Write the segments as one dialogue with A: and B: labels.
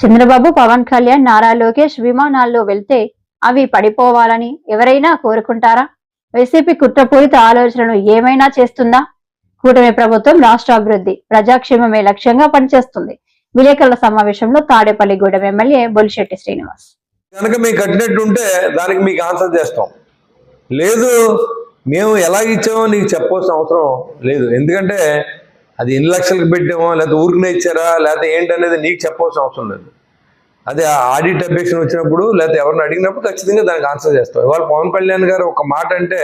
A: చంద్రబాబు పవన్ కళ్యాణ్ నారా లోకేష్ విమానాల్లో వెళ్తే అవి పడిపోవాలని ఎవరైనా కోరుకుంటారా? వైసీపీ కుట్రపూరిత ఆలోచనలు ఏమైనా చేస్తుందా? కూటమి ప్రభుత్వం రాష్ట్ర అభివృద్ధి ప్రజాక్షేమమే లక్ష్యంగా పనిచేస్తుంది. విలేకరుల సమావేశంలో తాడేపల్లిగూడెం ఎమ్మెల్యే బొలిశెట్టి శ్రీనివాస్.
B: కనుక మీకు కట్టినట్టుంటే దానికి మీకు ఆన్సర్ చేస్తాం. లేదు మేము ఎలా ఇచ్చామో నీకు చెప్పవలసిన అవసరం లేదు. ఎందుకంటే అది ఎన్ని లక్షలకు పెట్టామో లేకపోతే ఊరికనే ఇచ్చారా లేకపోతే ఏంటనేది నీకు చెప్పవలసిన అవసరం లేదు. అదే ఆడిట్ అబ్జెక్షన్ వచ్చినప్పుడు లేకపోతే ఎవరిని అడిగినప్పుడు ఖచ్చితంగా దానికి ఆన్సర్ చేస్తాం. ఇవాళ పవన్ కళ్యాణ్ గారు ఒక మాట అంటే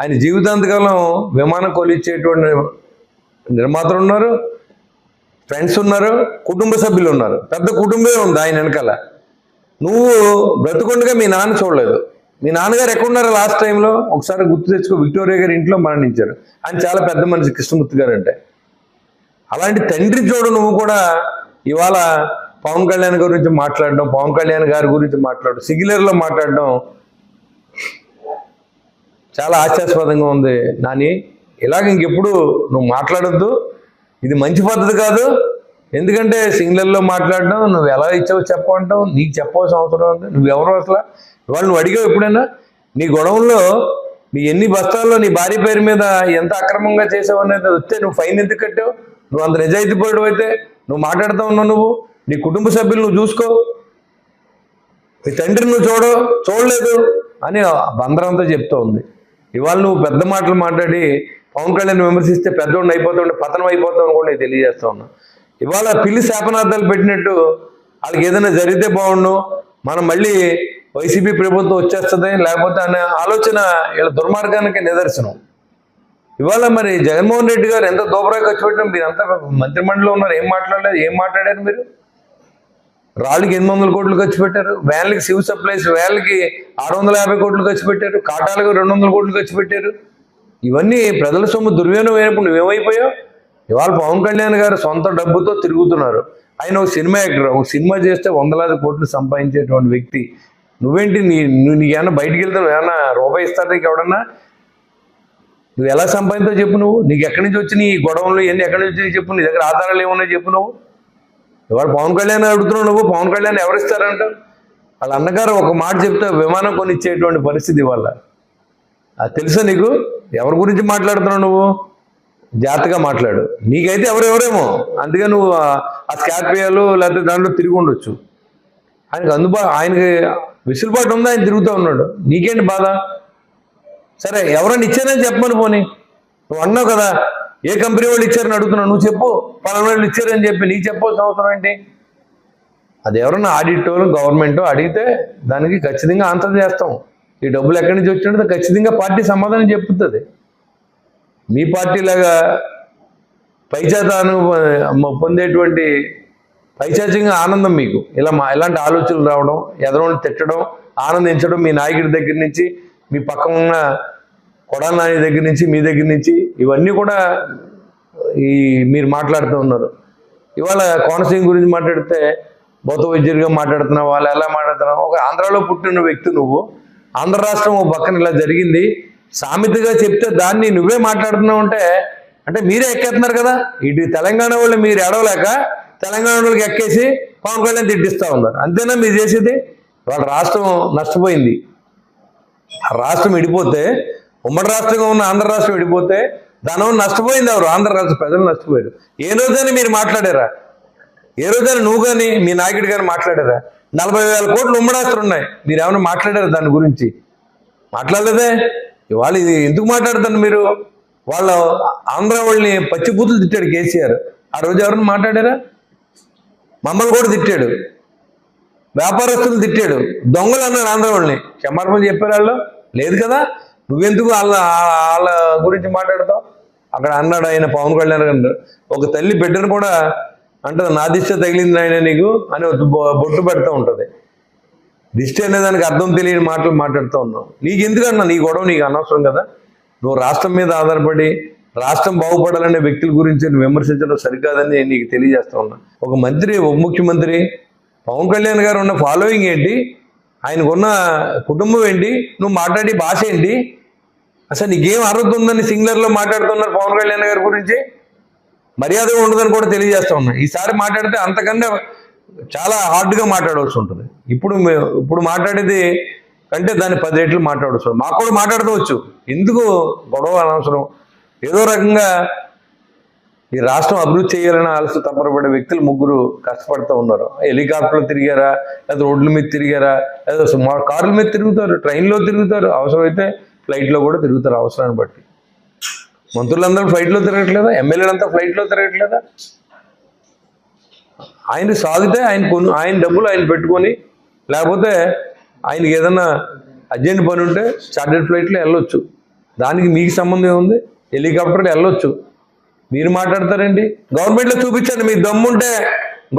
B: ఆయన జీవితాంతకాలం విమానం కొలిచ్చేటువంటి నిర్మాతలు ఉన్నారు ఫ్రెండ్స్ ఉన్నారు కుటుంబ సభ్యులు ఉన్నారు. పెద్ద కుటుంబమే ఉంది ఆయన వెనకాల. నువ్వు బ్రతుకుండగా మీ నాన్న చూడలేదు. మీ నాన్నగారు ఎక్కడున్నారు లాస్ట్ టైంలో ఒకసారి గుర్తు తెచ్చుకో విక్టోరియా గారి ఇంట్లో మరణించారు. ఆయన చాలా పెద్ద మనిషి కృష్ణమూర్తి గారు అంటే. అలాంటి తండ్రి చూడు నువ్వు కూడా ఇవాళ పవన్ కళ్యాణ్ గురించి మాట్లాడడం పవన్ కళ్యాణ్ గారి గురించి మాట్లాడడం సిగిలర్లో మాట్లాడడం చాలా ఆశాస్పదంగా ఉంది. నాని ఇలాగ ఇంకెప్పుడు నువ్వు మాట్లాడొద్దు. ఇది మంచి పద్ధతి కాదు. ఎందుకంటే సింగిలర్లో మాట్లాడడం నువ్వు ఎలా ఇచ్చావో చెప్పమంటావు నీకు చెప్పవలసిన అవసరం ఉంది. నువ్వు ఎవరు అసలు? ఇవాళ నువ్వు అడిగావు ఎప్పుడైనా? నీ గొడవల్లో నీ ఎన్ని బస్తాల్లో నీ భార్య పేరు మీద ఎంత అక్రమంగా చేసావు అనేది వస్తే నువ్వు ఫైన్ ఎందుకు కట్టావు? నువ్వు అంత నిజాయితీ పరుడు అయితే నువ్వు మాట్లాడుతూ ఉన్నావు నువ్వు. నీ కుటుంబ సభ్యులు నువ్వు చూసుకో. నీ తండ్రిని నువ్వు చూడ చూడలేదు అని బందరంతో చెప్తూ ఉంది. ఇవాళ నువ్వు పెద్ద మాటలు మాట్లాడి పవన్ కళ్యాణ్ విమర్శిస్తే పెద్దోడిని అయిపోతుండే పతనం అయిపోతావు కూడా నేను తెలియజేస్తా ఉన్నా. ఇవాళ పిల్లి శాపనార్థాలు పెట్టినట్టు వాళ్ళకి ఏదైనా జరిగితే బాగుండు. మనం మళ్ళీ వైసీపీ ప్రభుత్వం వచ్చేస్తుంది లేకపోతే అనే ఆలోచన వీళ్ళ దుర్మార్గానికి నిదర్శనం. ఇవాళ మరి జగన్మోహన్ రెడ్డి గారు ఎంత దోబరా ఖర్చు పెట్టినా మీరు అంతా మంత్రిమండలిలో ఉన్నారు. ఏం మాట్లాడలేదు? ఏం మాట్లాడారు మీరు? రాళ్ళకి ఎనిమిది వందల కోట్లు ఖర్చు పెట్టారు. వ్యాన్లకి సివిల్ సప్లైస్ వ్యాన్లకి ఆరు వందల యాభై కోట్లు ఖర్చు పెట్టారు. కాటాలకు రెండు వందల కోట్లు ఖర్చు పెట్టారు. ఇవన్నీ ప్రజల సొమ్ము దుర్వినియోగం అయినప్పుడు నువ్వేమైపోయావు? ఇవాళ పవన్ కళ్యాణ్ గారు సొంత డబ్బుతో తిరుగుతున్నారు. ఆయన ఒక సినిమా యాక్టర్ ఒక సినిమా చేస్తే వందలాది కోట్లు సంపాదించేటువంటి వ్యక్తి. నువ్వేంటి నీ నువ్వు నీకేమైనా బయటికి వెళ్తావు ఏమైనా ఏమన్నా రూపాయి ఇస్తారా నీకు ఎవడన్నా? నువ్వు ఎలా సంపాదించావు చెప్పు నువ్వు. నీకు ఎక్కడి నుంచి వచ్చినాయి ఈ గొడవలు ఎన్ని ఎక్కడి నుంచి వచ్చినాయి చెప్పు. నీ దగ్గర ఆధారాలు ఏమున్నాయి చెప్పు నువ్వు. ఇవాళ పవన్ కళ్యాణ్ అడుగుతున్నావు నువ్వు పవన్ కళ్యాణ్ ఎవరిస్తారంట? వాళ్ళ అన్నగారు ఒక మాట చెప్తే విమానం కొని ఇచ్చేటువంటి పరిస్థితి వల్ల అది తెలుసా నీకు? ఎవరి గురించి మాట్లాడుతున్నావు నువ్వు? జాగ్రత్తగా మాట్లాడు. నీకైతే ఎవరెవరేమో. అందుకే నువ్వు ఆ- స్కార్పియోలు లేకపోతే దాంట్లో తిరిగి ఉండొచ్చు. ఆయనకు అందుబాటు ఆయనకి విసులుబాటు ఉందా? ఆయన తిరుగుతూ ఉన్నాడు. నీకేంటి బాధ? సరే ఎవరైనా ఇచ్చారని చెప్పమని పోనీ. నువ్వు అన్నావు కదా ఏ కంపెనీ వాళ్ళు ఇచ్చారని అడుగుతున్నావు నువ్వు చెప్పు. పలానా వాళ్ళు ఇచ్చారని చెప్పి నీకు చెప్పాల్సిన అవసరం ఏంటి? అది ఎవరన్నా ఆడిట్ గవర్నమెంట్ అడిగితే దానికి ఖచ్చితంగా ఆన్సర్ చేస్తాం. ఈ డబ్బులు ఎక్కడి నుంచి వచ్చినట్టు ఖచ్చితంగా పార్టీ సమాధానం చెప్పుతుంది మీ పార్టీలాగా పైచాతాను పొందేటువంటి పైచాచంగా ఆనందం మీకు. ఇలా మా ఇలాంటి ఆలోచనలు రావడం ఎదరోని తిట్టడం ఆనందించడం మీ నాయకుడి దగ్గర నుంచి మీ పక్కన ఉన్న కొడానాని దగ్గర నుంచి మీ దగ్గర నుంచి ఇవన్నీ కూడా ఈ మీరు మాట్లాడుతూ ఉన్నారు. ఇవాళ కోనసీమ గురించి మాట్లాడితే భౌత వైద్యుడిగా మాట్లాడుతున్నావు వాళ్ళు ఎలా మాట్లాడుతున్నావు? ఒక ఆంధ్రాలో పుట్టిన వ్యక్తి నువ్వు. ఆంధ్ర రాష్ట్రం ఓ పక్కన ఇలా జరిగింది. సామెతగా చెప్తే దాన్ని నువ్వే మాట్లాడుతున్నావు అంటే అంటే మీరే ఎక్కేస్తున్నారు కదా? ఇటు తెలంగాణ వాళ్ళు మీరు ఎడవలేక తెలంగాణ వాళ్ళకి ఎక్కేసి పవన్ కళ్యాణ్ తిట్టిస్తూ ఉన్నారు. అంతేనా మీరు చేసేది? వాళ్ళ రాష్ట్రం నష్టపోయింది. రాష్ట్రం విడిపోతే ఉమ్మడి రాష్ట్రంగా ఉన్న ఆంధ్ర రాష్ట్రం విడిపోతే ధనం నష్టపోయింది ఎవరు? ఆంధ్ర రాష్ట్ర ప్రజలు నష్టపోయారు. ఏ రోజైనా మీరు మాట్లాడారా? ఏ రోజైనా నువ్వు కానీ మీ నాయకుడు కానీ మాట్లాడారా? నలభై వేల కోట్లు ఉమ్మడాస్తులు ఉన్నాయి. మీరు ఏమైనా మాట్లాడారా దాని గురించి? మాట్లాడలేదే? ఇవాళ ఇది ఎందుకు మాట్లాడుతాను మీరు? వాళ్ళ ఆంధ్ర వాళ్ళని పచ్చిబూతులు తిట్టాడు కేసీఆర్. ఆ రోజు ఎవరైనా మాట్లాడారా? మమ్మల్ని కూడా తిట్టాడు. వ్యాపారస్తులు తిట్టాడు. దొంగలు అన్నారు ఆంధ్ర వాళ్ళని క్షమార్పణ చెప్పారు వాళ్ళు. లేదు కదా? నువ్వెందుకు వాళ్ళ వాళ్ళ గురించి మాట్లాడతావు? అక్కడ అన్నాడు ఆయన పవన్ కళ్యాణ్ గారు. ఒక తల్లి బిడ్డను కూడా అంటే నా దిష్ట తగిలింది ఆయన నీకు అని బొట్టు పెడతా ఉంటుంది. దిష్టి అనే దానికి అర్థం తెలియని మాటలు మాట్లాడుతూ ఉన్నావు. నీకు ఎందుకన్నా నీ గొడవ నీకు అనవసరం కదా? నువ్వు రాష్ట్రం మీద ఆధారపడి రాష్ట్రం బాగుపడాలనే వ్యక్తుల గురించి విమర్శించడం సరికాదని నేను నీకు తెలియజేస్తా ఉన్నా. ఒక మంత్రి ఉప ముఖ్యమంత్రి పవన్ కళ్యాణ్ గారు ఉన్న ఫాలోయింగ్ ఏంటి? ఆయనకున్న కుటుంబం ఏంటి? నువ్వు మాట్లాడే భాష ఏంటి? అసలు నీకేం అర్హత ఉందని సింగులర్లో మాట్లాడుతున్నారు పవన్ కళ్యాణ్ గారి గురించి? మర్యాద ఉండదని కూడా తెలియజేస్తా ఉన్నా. ఈసారి మాట్లాడితే అంతకన్నా చాలా హార్డ్గా మాట్లాడవలసి ఉంటుంది. ఇప్పుడు ఇప్పుడు మాట్లాడేది కంటే దాన్ని పది రెట్లు మాట్లాడవచ్చు. మాకు కూడా మాట్లాడుకోవచ్చు ఎందుకు గొడవ అనవసరం? ఏదో రకంగా ఈ రాష్ట్రం అభివృద్ధి చేయాలని ఆలస్య తప్పరపడే వ్యక్తులు ముగ్గురు కష్టపడుతూ ఉన్నారు. హెలికాప్టర్లో తిరిగారా? లేదా రోడ్ల మీద తిరిగారా? లేదా సుమారు కార్ల మీద తిరుగుతారు ట్రైన్లో తిరుగుతారు అవసరమైతే ఫ్లైట్లో కూడా తిరుగుతారు అవసరాన్ని బట్టి. మంత్రులందరూ ఫ్లైట్లో తిరగట్లేదా? ఎమ్మెల్యేలంతా ఫ్లైట్లో తిరగట్లేదా? ఆయన సాగితే ఆయన కొను ఆయన డబ్బులు ఆయన పెట్టుకొని లేకపోతే ఆయనకి ఏదైనా అర్జెంట్ పని ఉంటే చార్టెడ్ ఫ్లైట్లో వెళ్ళొచ్చు. దానికి మీకు సంబంధం ఏముంది? హెలికాప్టర్లో వెళ్ళొచ్చు. మీరు మాట్లాడతారండి గవర్నమెంట్లో చూపించండి మీ దమ్ముంటే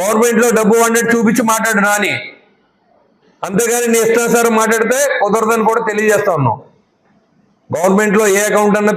B: గవర్నమెంట్లో డబ్బు వండేది చూపించి మాట్లాడు రాని అంతేగాని ఇష్టం ఇష్టానుసారం మాట్లాడితే కుదరదని కూడా తెలియజేస్తా ఉన్నాం. గవర్నమెంట్లో ఏ అకౌంట్ అన్న